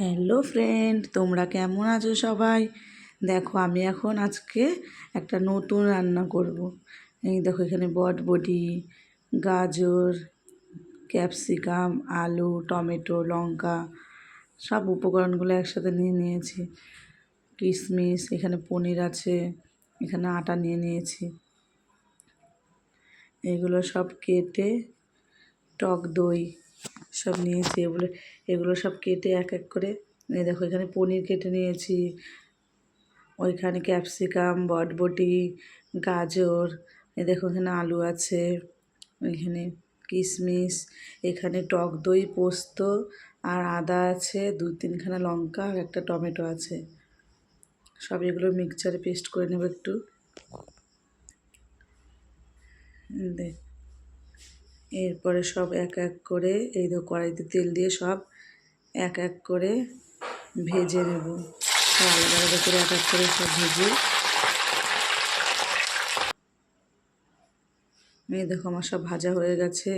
Hello friend, তোমরা কেমন আছো সবাই? দেখো, আমি এখন আজকে একটা নতুন রান্না করব। এই দেখো, এখানে বটবটি, গাজর, ক্যাপসিকাম, আলু, টমেটো, লঙ্কা, সব উপকরণগুলো একসাথে নিয়ে নিয়েছি। কিশমিশ এখানে পনির আছে, এখানে আটা নিয়ে নিয়েছি। এগুলো সব কেটে টক দই সব নিয়েছি, এগুলো এগুলো সব কেটে এক এক করে, এই দেখো এখানে পনির কেটে নিয়েছি, ওইখানে ক্যাপসিকাম, বটবটি, গাজর, এই দেখো এখানে আলু আছে, এখানে কিশমিশ এখানে টক দই, পোস্ত আর আদা আছে, দু তিনখানা লঙ্কা আর একটা টমেটো আছে। সব এগুলো মিক্সচারে পেস্ট করে নেব একটু। দেখ এরপরে সব এক এক করে এই দেখো কড়াইতে তেল দিয়ে সব এক এক করে ভেজে নেব। আলাদা আলাদা করে এক এক করে সব ভেজে। এই দেখো আমার সব ভাজা হয়ে গেছে।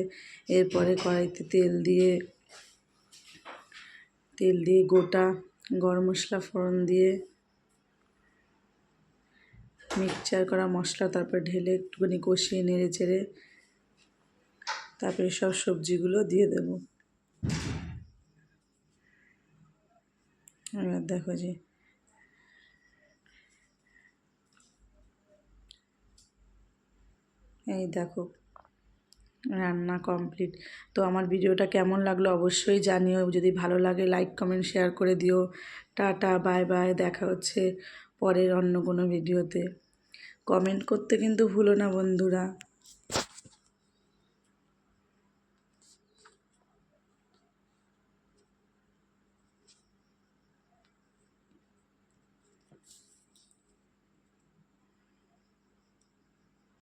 এরপরে কড়াইতে তেল দিয়ে তেল দিয়ে গোটা গরম মশলা, ফোড়ন দিয়ে মিক্সচার করা মশলা, তারপর ঢেলে একটুখানি কষিয়ে নেড়ে চেড়ে তারপরে সব সবজিগুলো দিয়ে দেব। এবার দেখো যে এই দেখো, রান্না কমপ্লিট। তো আমার ভিডিওটা কেমন লাগল অবশ্যই জানিও। যদি ভালো লাগে লাইক কমেন্ট শেয়ার করে দিও। টাটা বাই বাই দেখা হচ্ছে পরের অন্য কোনো ভিডিওতে। কমেন্ট করতে কিন্তু ভুলো না বন্ধুরা।